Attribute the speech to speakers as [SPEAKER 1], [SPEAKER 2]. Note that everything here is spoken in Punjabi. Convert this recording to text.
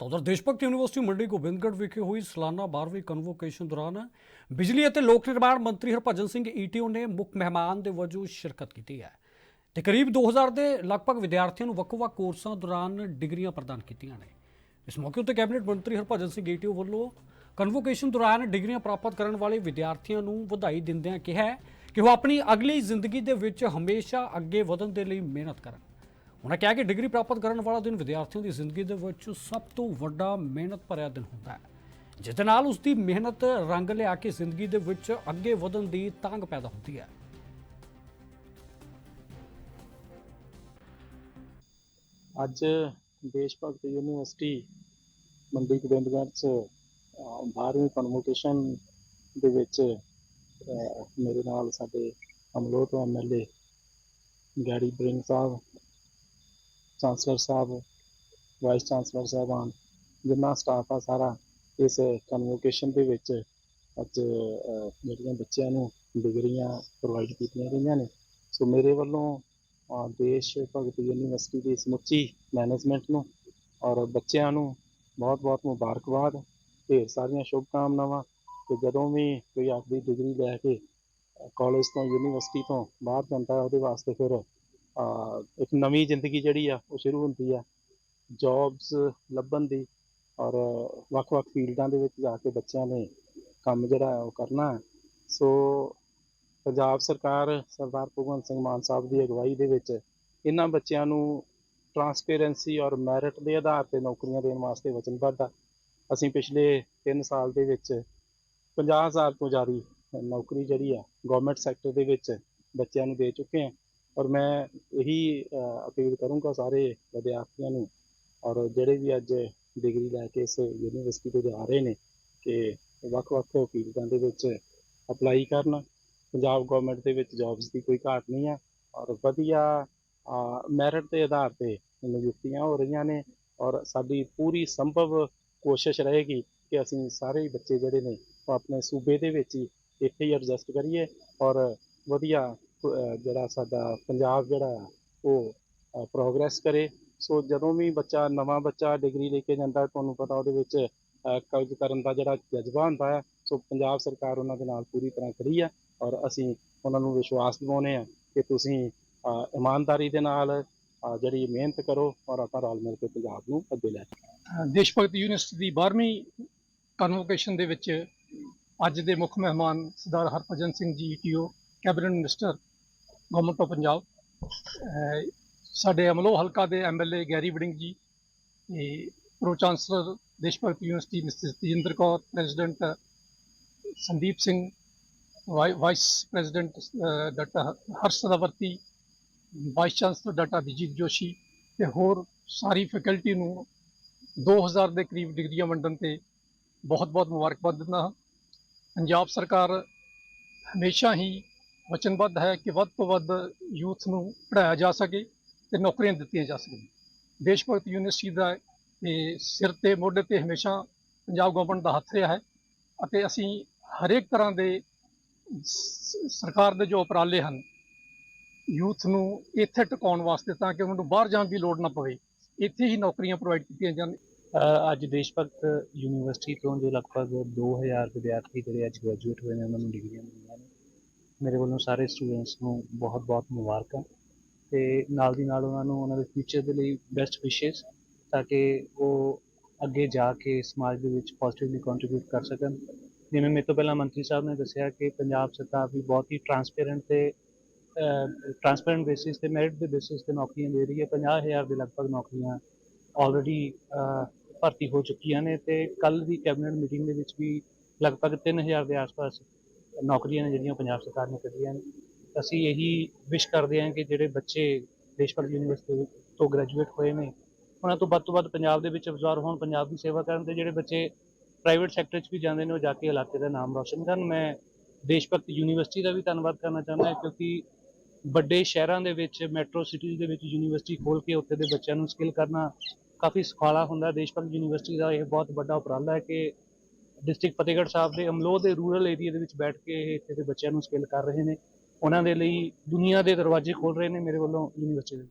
[SPEAKER 1] ਤਾਂ ਉਧਰ ਦੇਸ਼ ਭਗਤ ਯੂਨੀਵਰਸਿਟੀ ਮੰਡੀ ਗੋਬਿੰਦਗੜ੍ਹ ਵਿਖੇ ਹੋਈ ਸਾਲਾਨਾ 12ਵੀਂ ਕਨਵੋਕੇਸ਼ਨ ਦੌਰਾਨ ਬਿਜਲੀ ਅਤੇ ਲੋਕ ਨਿਰਮਾਣ ਮੰਤਰੀ ਹਰਭਜਨ ਸਿੰਘ ਈਟੀਓ ਨੇ ਮੁੱਖ ਮਹਿਮਾਨ ਦੇ ਵਜੋਂ ਸ਼ਿਰਕਤ ਕੀਤੀ ਹੈ ਤੇ ਕਰੀਬ 2000 ਦੇ ਲਗਭਗ ਵਿਦਿਆਰਥੀਆਂ ਨੂੰ ਵੱਖ-ਵੱਖ ਕੋਰਸਾਂ ਦੌਰਾਨ ਡਿਗਰੀਆਂ ਪ੍ਰਦਾਨ ਕੀਤੀਆਂ ਨੇ। ਇਸ ਮੌਕੇ ਉੱਤੇ ਕੈਬਨਿਟ ਮੰਤਰੀ ਹਰਭਜਨ ਸਿੰਘ ਈਟੀਓ ਵੱਲੋਂ ਕਨਵੋਕੇਸ਼ਨ ਦੌਰਾਨ ਡਿਗਰੀਆਂ ਪ੍ਰਾਪਤ ਕਰਨ ਵਾਲੇ ਵਿਦਿਆਰਥੀਆਂ ਨੂੰ ਵਧਾਈ ਦਿੰਦਿਆਂ ਕਿਹਾ ਕਿ ਉਹ ਆਪਣੀ ਅਗਲੀ ਜ਼ਿੰਦਗੀ ਦੇ ਵਿੱਚ ਹਮੇਸ਼ਾ ਅੱਗੇ ਵਧਣ ਦੇ ਲਈ ਮਿਹਨਤ ਕਰਨ। ਉਹਨਾਂ ਕਿਹਾ ਕਿ ਡਿਗਰੀ ਪ੍ਰਾਪਤ ਕਰਨ ਵਾਲਾ ਦਿਨ ਵਿਦਿਆਰਥੀਆਂ ਦੀ ਜ਼ਿੰਦਗੀ ਦੇ ਵਿੱਚ ਸਭ ਤੋਂ ਵੱਡਾ ਮਿਹਨਤ ਭਰਿਆ ਦਿਨ ਹੁੰਦਾ ਹੈ, ਜਿਸ ਦੇ ਨਾਲ ਉਸ ਦੀ ਮਿਹਨਤ ਰੰਗ ਲਿਆ ਕੇ ਜ਼ਿੰਦਗੀ ਦੇ ਵਿੱਚ ਅੱਗੇ ਵਧਣ ਦੀ ਤਾਂਗ ਪੈਦਾ ਹੁੰਦੀ ਹੈ।
[SPEAKER 2] ਅੱਜ ਦੇਸ਼ ਭਗਤ ਯੂਨੀਵਰਸਿਟੀ ਮੰਡੀ ਗੋਬਿੰਦਗੜ੍ਹ ਚ 12ਵੀਂ ਕਨਵੋਕੇਸ਼ਨ ਦੇ ਵਿੱਚ ਮੇਰੇ ਨਾਲ ਸਾਡੇ ਅਮਲੋਹ ਤੋਂ ਐਮਐਲਏ ਗੈਰੀ ਬ੍ਰਿੰਗ ਸਾਹਿਬ ਚਾਂਸਲਰ ਸਾਹਿਬ ਵਾਈਸ ਚਾਂਸਲਰ ਸਾਹਿਬਾਨ ਜਿੰਨਾ ਸਟਾਫ ਆ ਸਾਰਾ ਇਸ ਕਨਵੋਕੇਸ਼ਨ ਦੇ ਵਿੱਚ ਅੱਜ ਅਹ, ਜਿਹੜੀਆਂ ਬੱਚਿਆਂ ਨੂੰ ਡਿਗਰੀਆਂ ਪ੍ਰੋਵਾਈਡ ਕੀਤੀਆਂ ਗਈਆਂ ਨੇ। ਸੋ ਮੇਰੇ ਵੱਲੋਂ ਦੇਸ਼ ਭਗਤ ਯੂਨੀਵਰਸਿਟੀ ਦੀ ਸਮੁੱਚੀ ਮੈਨੇਜਮੈਂਟ ਨੂੰ ਔਰ ਬੱਚਿਆਂ ਨੂੰ ਬਹੁਤ-ਬਹੁਤ ਮੁਬਾਰਕਬਾਦ। ਢੇਰ ਸਾਰੀਆਂ ਸ਼ੁਭ ਕਾਮਨਾਵਾਂ ਕਿ ਜਦੋਂ ਵੀ ਕੋਈ ਆਪਣੀ ਡਿਗਰੀ ਲੈ ਕੇ ਕਾਲਜ ਤੋਂ ਯੂਨੀਵਰਸਿਟੀ ਤੋਂ ਬਾਹਰ ਜਾਂਦਾ ਉਹਦੇ ਵਾਸਤੇ ਫਿਰ ਇੱਕ ਨਵੀਂ ਜ਼ਿੰਦਗੀ ਜਿਹੜੀ ਆ, ਉਹ ਸ਼ੁਰੂ ਹੁੰਦੀ ਆ। ਜੌਬਸ ਲੱਭਣ ਦੀ ਔਰ ਵੱਖ-ਵੱਖ ਫੀਲਡਾਂ ਦੇ ਵਿੱਚ ਜਾ ਕੇ ਬੱਚਿਆਂ ਨੇ ਕੰਮ ਜਿਹੜਾ ਉਹ ਕਰਨਾ ਸੋ ਪੰਜਾਬ ਸਰਕਾਰ, ਸਰਦਾਰ ਭਗਵੰਤ ਸਿੰਘ ਮਾਨ ਸਾਹਿਬ ਦੀ ਅਗਵਾਈ ਦੇ ਵਿੱਚ ਇਹਨਾਂ ਬੱਚਿਆਂ ਨੂੰ ਟਰਾਂਸਪੇਰੈਂਸੀ ਔਰ ਮੈਰਿਟ ਦੇ ਆਧਾਰ ਤੇ ਨੌਕਰੀਆਂ ਦੇਣ ਵਾਸਤੇ ਵਚਨਬੱਧ ਆ। ਅਸੀਂ ਪਿਛਲੇ 3 ਸਾਲ ਦੇ ਵਿੱਚ 50000 ਤੋਂ ਜ਼ਿਆਦਾ ਨੌਕਰੀ ਜਿਹੜੀ ਆ ਗਵਰਨਮੈਂਟ ਸੈਕਟਰ ਦੇ ਵਿੱਚ ਬੱਚਿਆਂ ਨੂੰ ਦੇ ਚੁੱਕੇ ਹਾਂ ਔਰ ਮੈਂ ਇਹੀ ਅਪੀਲ ਕਰੂੰਗਾ ਸਾਰੇ ਵਿਦਿਆਰਥੀਆਂ ਨੂੰ ਔਰ ਜਿਹੜੇ ਵੀ ਅੱਜ ਡਿਗਰੀ ਲੈ ਕੇ ਇਸ ਯੂਨੀਵਰਸਿਟੀ ਤੋਂ ਜਾ ਰਹੇ ਨੇ ਕਿ ਵੱਖ-ਵੱਖ ਫੀਲਡਾਂ ਦੇ ਵਿੱਚ ਅਪਲਾਈ ਕਰਨ, ਪੰਜਾਬ ਗਵਰਨਮੈਂਟ ਦੇ ਵਿੱਚ ਜੌਬਸ ਦੀ ਕੋਈ ਘਾਟ ਨਹੀਂ ਹੈ ਔਰ ਵਧੀਆ ਮੈਰਿਟ ਦੇ ਆਧਾਰ ਤੇ ਨਿਯੁਕਤੀਆਂ ਹੋ ਰਹੀਆਂ ਨੇ ਔਰ ਸਾਡੀ ਪੂਰੀ ਸੰਭਵ ਕੋਸ਼ਿਸ਼ ਰਹੇਗੀ ਕਿ ਅਸੀਂ ਸਾਰੇ ਹੀ ਬੱਚੇ ਜਿਹੜੇ ਨੇ ਉਹ ਆਪਣੇ ਸੂਬੇ ਦੇ ਵਿੱਚ ਹੀ ਇੱਥੇ ਹੀ ਐਡਜਸਟ ਕਰੀਏ ਔਰ ਵਧੀਆ ਅਹ, ਜਿਹੜਾ ਸਾਡਾ ਪੰਜਾਬ ਜਿਹੜਾ ਆ, ਉਹ ਪ੍ਰੋਗਰੈਸ ਕਰੇ। ਸੋ ਜਦੋਂ ਵੀ ਬੱਚਾ ਨਵਾਂ ਬੱਚਾ ਡਿਗਰੀ ਲੈ ਕੇ ਜਾਂਦਾ ਤੁਹਾਨੂੰ ਪਤਾ ਉਹਦੇ ਵਿੱਚ ਅਹ, ਕਰਨ ਦਾ ਜਿਹੜਾ ਜਜ਼ਬਾ ਹੁੰਦਾ ਹੈ ਸੋ ਪੰਜਾਬ ਸਰਕਾਰ ਉਹਨਾਂ ਦੇ ਨਾਲ ਪੂਰੀ ਤਰ੍ਹਾਂ ਖੜੀ ਹੈ ਔਰ ਅਸੀਂ ਉਹਨਾਂ ਨੂੰ ਵਿਸ਼ਵਾਸ ਦਿਵਾਉਂਦੇ ਹਾਂ ਕਿ ਤੁਸੀਂ ਇਮਾਨਦਾਰੀ ਦੇ ਨਾਲ ਜਿਹੜੀ ਮਿਹਨਤ ਕਰੋ ਔਰ ਆਪਾਂ ਰਲ ਮਿਲ ਕੇ ਪੰਜਾਬ ਨੂੰ ਅੱਗੇ ਲੈ
[SPEAKER 3] ਦੇਸ਼ ਭਗਤ ਯੂਨੀਵਰਸਿਟੀ ਦੀ 12ਵੀਂ ਕਨਵੋਕੇਸ਼ਨ ਦੇ ਵਿੱਚ ਅੱਜ ਦੇ ਮੁੱਖ ਮਹਿਮਾਨ Sardar Harbhajan Singh ji ETO cabinet minister government of Punjab ਸਾਡੇ ਅਮਲੋ ਹਲਕਾ ਦੇ ਐਮਐਲਏ ਗੈਰੀ ਵੜਿੰਗ ਜੀ, ਤੇ pro chancellor Desh Bhagat university mister Tejinder Kaur president Sandeep Singh vi- vice president doctor Harsh Sadawarti vice chancellor doctor Abhijeet Joshi ਤੇ ਹੋਰ ਸਾਰੀ ਫੈਕਲਟੀ ਨੂੰ 2000 ਦੇ ਕਰੀਬ ਡਿਗਰੀਆਂ ਵੰਡਣ ਤੇ ਬਹੁਤ-ਬਹੁਤ ਮੁਬਾਰਕਬਾਦ ਦਿੰਦਾ ਹਾਂ। ਪੰਜਾਬ ਸਰਕਾਰ ਹਮੇਸ਼ਾ ਹੀ ਵਚਨਬੱਧ ਹੈ ਕਿ ਵੱਧ ਤੋਂ ਵੱਧ ਯੂਥ ਨੂੰ ਪੜ੍ਹਾਇਆ ਜਾ ਸਕੇ ਤੇ ਨੌਕਰੀਆਂ ਦਿੱਤੀਆਂ ਜਾ ਸਕਣ। ਦੇਸ਼ ਭਗਤ ਯੂਨੀਵਰਸਿਟੀ ਦਾ ਇਹ ਸਿਰ ਤੇ ਮੋਢੇ ਤੇ ਹਮੇਸ਼ਾ ਪੰਜਾਬ ਗਵਰਨਮੈਂਟ ਦਾ ਹੱਥ ਰਿਹਾ ਹੈ ਅਤੇ ਅਸੀਂ ਹਰੇਕ ਤਰ੍ਹਾਂ ਦੇ ਸਰਕਾਰ ਦੇ ਜੋ ਉਪਰਾਲੇ ਹਨ, ਯੂਥ ਨੂੰ ਇੱਥੇ ਟਿਕਾਉਣ ਵਾਸਤੇ ਤਾਂ ਕਿ ਉਹਨਾਂ ਨੂੰ ਬਾਹਰ ਜਾਣ ਦੀ ਲੋੜ ਨਾ ਪਵੇ, ਇੱਥੇ ਹੀ ਨੌਕਰੀਆਂ ਪ੍ਰੋਵਾਈਡ ਕੀਤੀਆਂ ਜਾਣ।
[SPEAKER 4] ਅੱਜ ਦੇਸ਼ ਭਗਤ ਯੂਨੀਵਰਸਿਟੀ ਤੋਂ ਜੋ ਲਗਭਗ 2000 ਵਿਦਿਆਰਥੀ ਜਿਹੜੇ ਅੱਜ ਗ੍ਰੈਜੂਏਟ ਹੋਏ ਨੇ, ਉਹਨਾਂ ਨੂੰ ਡਿਗਰੀਆਂ ਮਿਲੀਆਂ। ਮੇਰੇ ਵੱਲੋਂ ਸਾਰੇ ਸਟੂਡੈਂਟਸ ਨੂੰ ਬਹੁਤ-ਬਹੁਤ ਮੁਬਾਰਕਾਂ ਤੇ ਨਾਲ ਦੀ ਨਾਲ ਉਹਨਾਂ ਨੂੰ ਉਹਨਾਂ ਦੇ ਫਿਊਚਰ ਦੇ ਲਈ ਬੈਸਟ ਵਿਸ਼ੇਸ ਤਾਂ ਕਿ ਉਹ ਅੱਗੇ ਜਾ ਕੇ ਸਮਾਜ ਦੇ ਵਿੱਚ ਪੋਜ਼ਿਟਿਵਲੀ ਕੰਟਰੀਬਿਊਟ ਕਰ ਸਕਣ। ਜਿਵੇਂ ਮੇਰੇ ਤੋਂ ਪਹਿਲਾਂ ਮੰਤਰੀ ਸਾਹਿਬ ਨੇ ਦੱਸਿਆ ਕਿ ਪੰਜਾਬ ਸਰਕਾਰ ਵੀ ਬਹੁਤ ਹੀ ਟਰਾਂਸਪੇਰੈਂਟ ਤੇ ਟਰਾਂਸਪੇਰੈਂਟ ਬੇਸਿਸ ਤੇ ਮੈਰਿਟ ਦੇ ਬੇਸਿਸ ਤੇ ਨੌਕਰੀਆਂ ਦੇ ਰਹੀ ਹੈ। 50000 ਦੇ ਲਗਭਗ ਨੌਕਰੀਆਂ ਆਲਰੇਡੀ ਭਰਤੀ ਹੋ ਚੁੱਕੀਆਂ ਨੇ ਤੇ ਕੱਲ ਦੀ ਕੈਬਨਿਟ ਮੀਟਿੰਗ ਦੇ ਵਿੱਚ ਵੀ ਲਗਭਗ 3000 ਦੇ ਆਸ-ਪਾਸ ਨੌਕਰੀਆਂ ਨੇ ਜਿਹੜੀਆਂ ਪੰਜਾਬ ਸਰਕਾਰ ਨੇ ਕੱਢੀਆਂ ਨੇ, ਅਸੀਂ ਇਹੀ ਵਿਸ਼ ਕਰਦੇ ਹਾਂ ਕਿ ਜਿਹੜੇ ਬੱਚੇ ਦੇਸ਼ ਭਰ ਯੂਨੀਵਰਸਿਟੀ ਤੋਂ ਗ੍ਰੈਜੂਏਟ ਹੋਏ ਨੇ, ਉਹਨਾਂ ਤੋਂ ਵੱਧ ਤੋਂ ਵੱਧ ਪੰਜਾਬ ਦੇ ਵਿੱਚ ਅਬਜ਼ਰਵ ਹੋਣ, ਪੰਜਾਬ ਦੀ ਸੇਵਾ ਕਰਨ ਤੇ ਜਿਹੜੇ ਬੱਚੇ ਪ੍ਰਾਈਵੇਟ ਸੈਕਟਰ 'ਚ ਵੀ ਜਾਂਦੇ ਨੇ, ਉਹ ਜਾ ਕੇ ਇਲਾਕੇ ਦਾ ਨਾਮ ਰੌਸ਼ਨ ਕਰਨ। ਮੈਂ ਦੇਸ਼ ਭਗਤ ਯੂਨੀਵਰਸਿਟੀ ਦਾ ਵੀ ਧੰਨਵਾਦ ਕਰਨਾ ਚਾਹੁੰਦਾ ਕਿਉਂਕਿ ਵੱਡੇ ਸ਼ਹਿਰਾਂ ਦੇ ਵਿੱਚ ਮੈਟਰੋ ਸਿਟੀਜ਼ ਦੇ ਵਿੱਚ ਯੂਨੀਵਰਸਿਟੀ ਖੋਲ ਕੇ ਉੱਥੇ ਦੇ ਬੱਚਿਆਂ ਨੂੰ ਸਕਿੱਲ ਕਰਨਾ ਕਾਫੀ ਸੁਖਾਲਾ ਹੁੰਦਾ। ਦੇਸ਼ ਭਗਤ ਯੂਨੀਵਰਸਿਟੀ ਦਾ ਇਹ ਬਹੁਤ ਵੱਡਾ ਉਪਰਾਲਾ ਹੈ ਕਿ ਡਿਸਟ੍ਰਿਕਟ ਫਤਿਹਗੜ੍ਹ ਸਾਹਿਬ ਦੇ ਅਮਲੋਹ ਦੇ ਰੂਰਲ ਏਰੀਆ ਦੇ ਵਿੱਚ ਬੈਠ ਕੇ ਇੱਥੇ ਦੇ ਬੱਚਿਆਂ ਨੂੰ ਸਕਿੱਲ ਕਰ ਰਹੇ ਨੇ। ਉਹਨਾਂ ਦੇ ਲਈ ਦੁਨੀਆ ਦੇ ਦਰਵਾਜ਼ੇ ਖੋਲ ਰਹੇ ਨੇ ਮੇਰੇ ਵੱਲੋਂ ਯੂਨੀਵਰਸਿਟੀ ਦੇ